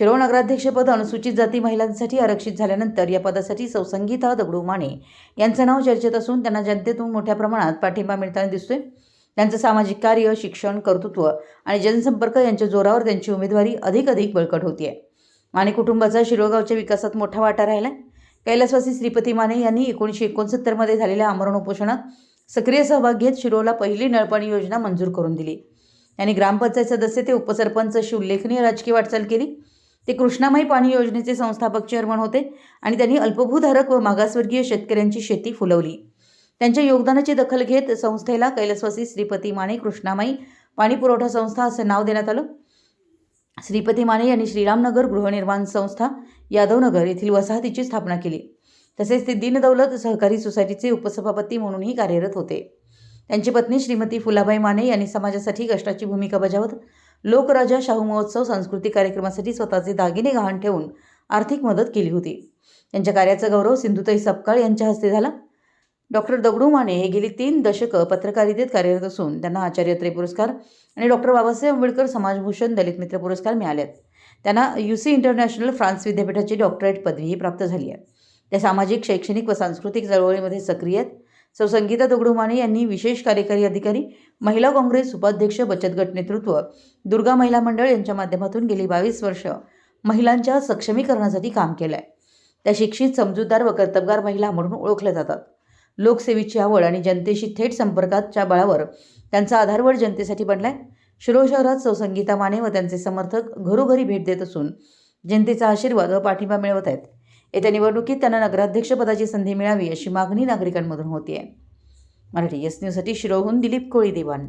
शिरोळ नगराध्यक्षपद अनुसूचित जाती महिलांसाठी आरक्षित झाल्यानंतर या पदासाठी सौसंगीता दगडू माने यांचं नाव चर्चेत असून त्यांना जनतेतून मोठ्या प्रमाणात पाठिंबा मिळताना दिसतोय. त्यांचं सामाजिक कार्य शिक्षण कर्तृत्व आणि जनसंपर्क यांच्या जोरावर त्यांची उमेदवारी अधिक अधिक बळकट होतीये. माने कुटुंबाचा शिरोळगावच्या विकासात मोठा वाटा राहिला कैलासवासी श्रीपती माने यांनी एकोणीसशे एकोणसत्तरमध्ये झालेल्या आमरण उपोषणात सक्रिय सहभाग घेत शिरोळला पहिली नळपाणी योजना मंजूर करून दिली. त्यांनी ग्रामपंचायत सदस्य ते उपसरपंच अशी उल्लेखनीय राजकीय वाटचाल केली. ते कृष्णामाई पाणी योजनेचे संस्थापक चेअरमन होते आणि त्यांनी अल्पभूधारक व मागासवर्गीय शेतकऱ्यांची शेती फुलवली. त्यांच्या योगदानाची दखल घेत संस्थेला कैलासवासी श्रीपती माने कृष्णामाई पाणी पुरवठा संस्था असं नाव देण्यात आलं. श्रीपती माने यांनी श्रीरामनगर गृहनिर्माण संस्था यादवनगर येथील वसाहतीची स्थापना केली. तसेच ते दीनदौलत सहकारी सोसायटीचे उपसभापती म्हणूनही कार्यरत होते. त्यांची पत्नी श्रीमती फुलाबाई माने यांनी समाजासाठी कष्टाची भूमिका बजावत लोकराजा शाहू महोत्सव सांस्कृतिक कार्यक्रमासाठी स्वतःचे दागिने गहाण ठेवून आर्थिक मदत केली होती. त्यांच्या कार्याचा गौरव सिंधुताई सपकाळ यांच्या हस्ते झाला. डॉक्टर दगडू माने हे गेली तीन दशकं पत्रकारितेत कार्यरत असून त्यांना आचार्यत्रय पुरस्कार आणि डॉक्टर बाबासाहेब आंबेडकर समाजभूषण दलित मित्र पुरस्कार मिळाले आहेत त्यांना यू सी इंटरनॅशनल फ्रान्स विद्यापीठाची डॉक्टरेट पदवीही प्राप्त झाली आहे. त्या सामाजिक शैक्षणिक व सांस्कृतिक चळवळीमध्ये सक्रिय आहेत. सौ संगीता दगडू यांनी विशेष कार्यकारी अधिकारी महिला काँग्रेस उपाध्यक्ष बचत गट नेतृत्व दुर्गा महिला मंडळ यांच्या माध्यमातून गेली बावीस वर्ष महिलांच्या सक्षमीकरणासाठी काम केलं आहे त्या शिक्षित समजूतदार व कर्तबगार महिला म्हणून ओळखल्या जातात. लोकसेवेची आवड आणि जनतेशी थेट संपर्काच्या बळावर त्यांचा आधारवड जनतेसाठी बनलाय. शिरो शहरात सौसंगीता माने व त्यांचे समर्थक घरोघरी भेट देत असून जनतेचा आशीर्वाद व पाठिंबा मिळवत आहेत. येत्या निवडणुकीत त्यांना नगराध्यक्षपदाची संधी मिळावी अशी मागणी नागरिकांमधून होती आहे मराठी एस न्यूजसाठी शिरोहून दिलीप कोळी देवान.